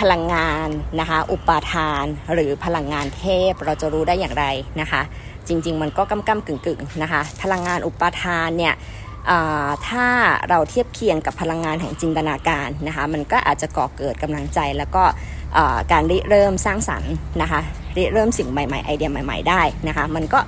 พลังงานนะคะ อุปาทาน หรือพลังงานเทพเราจะรู้ได้อย่างไรนะคะ จริง ๆ มันก็ก้ำๆกึ่งๆนะคะ พลังงานอุปาทานเนี่ยถ้าเราเทียบเคียงกับพลังงานแห่งจินตนาการนะคะ มันก็อาจจะก่อเกิดกำลังใจแล้วก็การริเริ่มสร้างสรรค์นะคะริเริ่มสิ่งใหม่ๆ ไอเดียใหม่ ๆ ได้นะคะ มันก็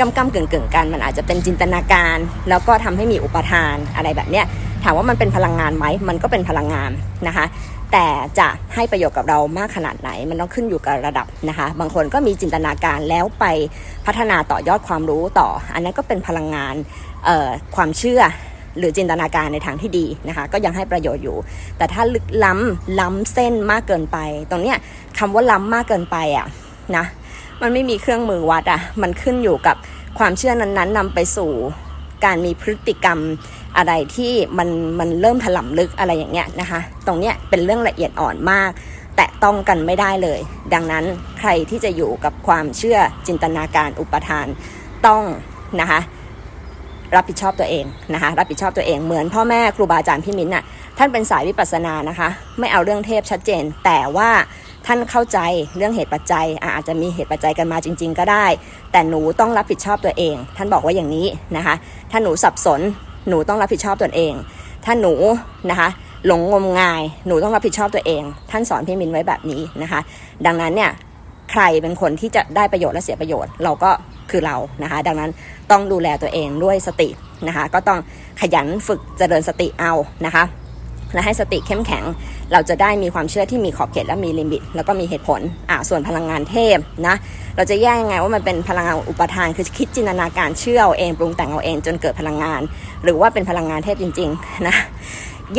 กำกำกึ่งกึ่งกัน มันอาจจะเป็นจินตนาการ แล้วก็ทำให้มีอุปทานอะไรแบบเนี้ยถามว่ามันเป็นพลังงานไหมมันก็เป็นพลังงานนะคะ แต่จะให้ประโยชน์กับเรามากขนาดไหน มันต้องขึ้นอยู่กับระดับนะคะ บางคนก็มีจินตนาการแล้วไปพัฒนาต่อยอดความรู้ต่อ อันนั้นก็เป็นพลังงานความเชื่อหรือจินตนาการในทางที่ดีนะคะ ก็ยังให้ประโยชน์อยู่ แต่ถ้าลึกล้ำล้ำเส้นมากเกินไป ตรงเนี้ยคำว่าล้ำมากเกินไปอะ นะ มันไม่มีเครื่องมือวัดอะ มันขึ้นอยู่กับความเชื่อนั้นๆนำไปสู่การมีพฤติกรรมอะไรที่มันมันเริ่มถล่ำลึกอะไรอย่างเงี้ยนะคะ ตรงเนี้ยเป็นเรื่องละเอียดอ่อนมาก แตะต้องกันไม่ได้เลย ดังนั้นใครที่จะอยู่กับความเชื่อจินตนาการอุปทานต้องนะคะ รับผิดชอบตัวเองนะคะรับผิดชอบตัวเองเหมือนพ่อแม่ครูบาอาจารย์พี่มิ้นท์น่ะท่านเป็นสายวิปัสสนานะคะ ไม่เอาเรื่องเทพชัดเจน แต่ว่าท่านเข้าใจเรื่องเหตุปัจจัยอะอาจจะมีเหตุปัจจัยกันมาจริง ๆ ก็ได้ แต่หนูต้องรับผิดชอบตัวเอง ท่านบอกว่าอย่างนี้นะคะ ถ้าหนูสับสนหนูต้องรับผิดชอบตัวเอง ถ้าหนูนะคะหลงงมงายหนูต้องรับผิดชอบตัวเอง ท่านสอนพี่มินไว้แบบนี้นะคะ ดังนั้นเนี่ยใครเป็นคนที่จะได้ประโยชน์และเสียประโยชน์ เราก็ คือเรานะคะ ดังนั้นต้องดูแลตัวเองด้วยสตินะคะ ก็ต้องขยันฝึกเจริญสติเอานะคะ และให้สติเข้มแข็ง เราจะได้มีความเชื่อที่มีขอบเขตและมีลิมิต แล้วก็มีเหตุผลอ่าส่วนพลังงานเทพนะเราจะแยกยังไงว่ามันเป็นพลังงานอุปทานคือคิดจินตนาการเชื่อเอาเองปรุงแต่งเอาเองจนเกิดพลังงาน หรือว่าเป็นพลังงานเทพจริงๆนะ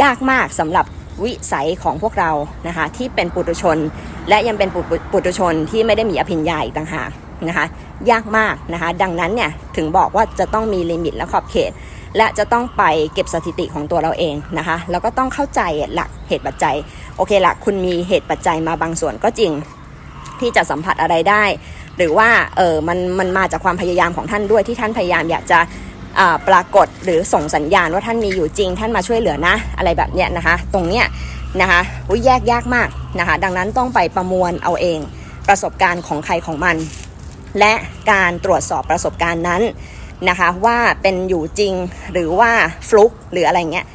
ยากมากสำหรับวิสัยของพวกเรานะคะที่เป็นปุถุชน และยังเป็นปุปุถุชนที่ไม่ได้มีอภิญญาอีกต่างหาก นะคะยากมากนะคะดังนั้นเนี่ยถึงบอกว่าจะต้องมีลิมิตและขอบเขต และจะต้องไปเก็บสถิติของตัวเราเองนะคะแล้วก็ต้องเข้าใจหลักเหตุปัจจัยโอเคละคุณมีเหตุปัจจัยมาบางส่วนก็จริง ที่จะสัมผัสอะไรได้ หรือว่าเออมันมันมาจากความพยายามของท่านด้วยที่ท่านพยายามอยากจะปรากฏหรือส่งสัญญาณว่าท่านมีอยู่จริง ท่านมาช่วยเหลือนะ อะไรแบบเนี้ยนะคะ ตรงเนี้ยนะคะอุ๊ยแยกยากมากนะคะ ดังนั้นต้องไปประมวลเอาเองประสบการณ์ของใครของมัน และการตรวจสอบประสบการณ์นั้นนะคะว่าเป็นอยู่จริงหรือว่าฟลุกหรืออะไรเงี้ย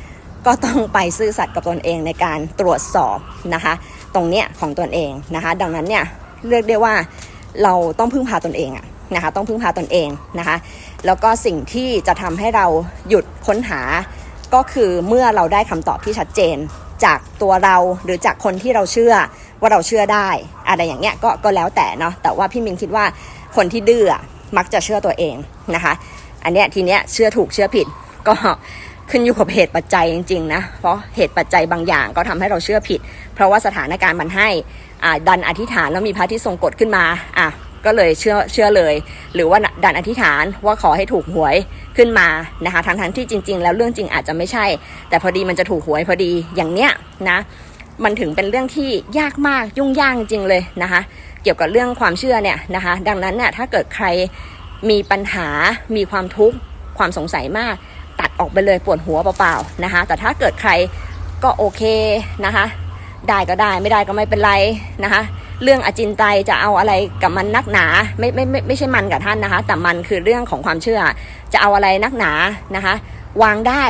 ก็ต้องไปซื่อสัตย์กับตนเองในการตรวจสอบนะคะ ตรงเนี้ยของตนเองนะคะ ดังนั้นเนี่ยเรียกได้ว่าเราต้องพึ่งพาตนเองอะนะคะต้องพึ่งพาตนเองนะคะ แล้วก็สิ่งที่จะทำให้เราหยุดค้นหา ก็คือเมื่อเราได้คำตอบที่ชัดเจน จากตัวเราหรือจากคนที่เราเชื่อว่าเราเชื่อได้ อะไรอย่างเงี้ยก็ก็แล้วแต่เนาะแต่ว่าพี่มินคิดว่า คนที่ดื้อะมักจะเชื่อตัวเองนะคะ อันเนี้ยทีเนี้ยเชื่อถูกเชื่อผิดก็ขึ้นอยู่กับเหตุปัจจัยจริงๆนะ เพราะเหตุปัจจัยบางอย่างก็ทำให้เราเชื่อผิด เพราะว่าสถานการณ์มันให้อ่าดันอธิษฐานแล้วมีพระที่ทรงกฎขึ้นมาอะก็เลยเชื่อเชื่อเลย หรือว่าดันอธิษฐานว่าขอให้ถูกหวยขึ้นมานะคะทั้งทั้งๆที่จริง ๆ แล้วเรื่องจริงอาจจะไม่ใช่ แต่พอดีมันจะถูกหวยพอดีอย่างเนี้ยนะ มันถึงเป็นเรื่องที่ยากมากยุ่งยากจริงเลยนะคะ เกี่ยวกับเรื่องความเชื่อเนี่ยนะคะ ดังนั้นเนี่ยถ้าเกิดใครมีปัญหามีความทุกข์ความสงสัยมาก ตัดออกไปเลยปวดหัวเปล่าๆนะคะ แต่ถ้าเกิดใครก็โอเคนะคะ ได้ก็ได้ไม่ได้ก็ไม่เป็นไรนะคะ เรื่องอจินไตยจะเอาอะไรกับมันนักหนาไม่ไม่ไม่ไม่ใช่มันกับท่านนะคะ แต่มันคือเรื่องของความเชื่อ จะเอาอะไรนักหนานะคะ วางได้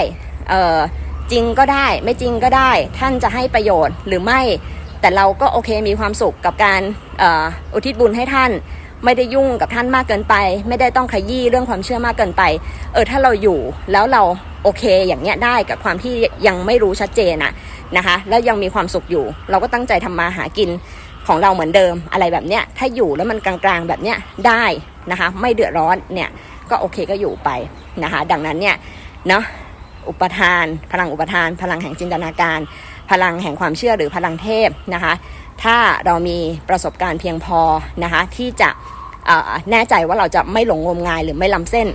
เออจริงก็ได้ไม่จริงก็ได้ ท่านจะให้ประโยชน์หรือไม่ แต่เราก็โอเคมีความสุขกับการอ,อุทิศบุญให้ท่าน ไม่ได้ยุ่งกับท่านมากเกินไป ไม่ได้ต้องขยี้เรื่องความเชื่อมากเกินไป เออถ้าเราอยู่แล้วเราโอเคอย่างเนี้ยได้กับความที่ยังไม่รู้ชัดเจนอะนะคะ แล้วยังมีความสุขอยู่ เราก็ตั้งใจทำมาหากินของเราเหมือนเดิมอะไรแบบเนี้ยถ้าอยู่แล้วมันกลางๆแบบเนี้ยได้นะคะ ไม่เดือดร้อนเนี่ยก็โอเคก็อยู่ไปนะคะ ดังนั้นเนี่ยเนาะอุปทาน พลังอุปทาน พลังแห่งจินตนาการ พลังแห่งความเชื่อหรือพลังเทพนะคะ ถ้าเรามีประสบการณ์เพียงพอนะคะที่จะแน่ใจว่าเราจะไม่หลงงมงายหรือไม่ล้ำเส้น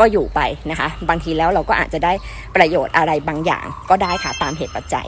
ก็อยู่ไปนะคะ บางทีแล้วเราก็อาจจะได้ประโยชน์อะไรบางอย่างก็ได้ค่ะตามเหตุปัจจัย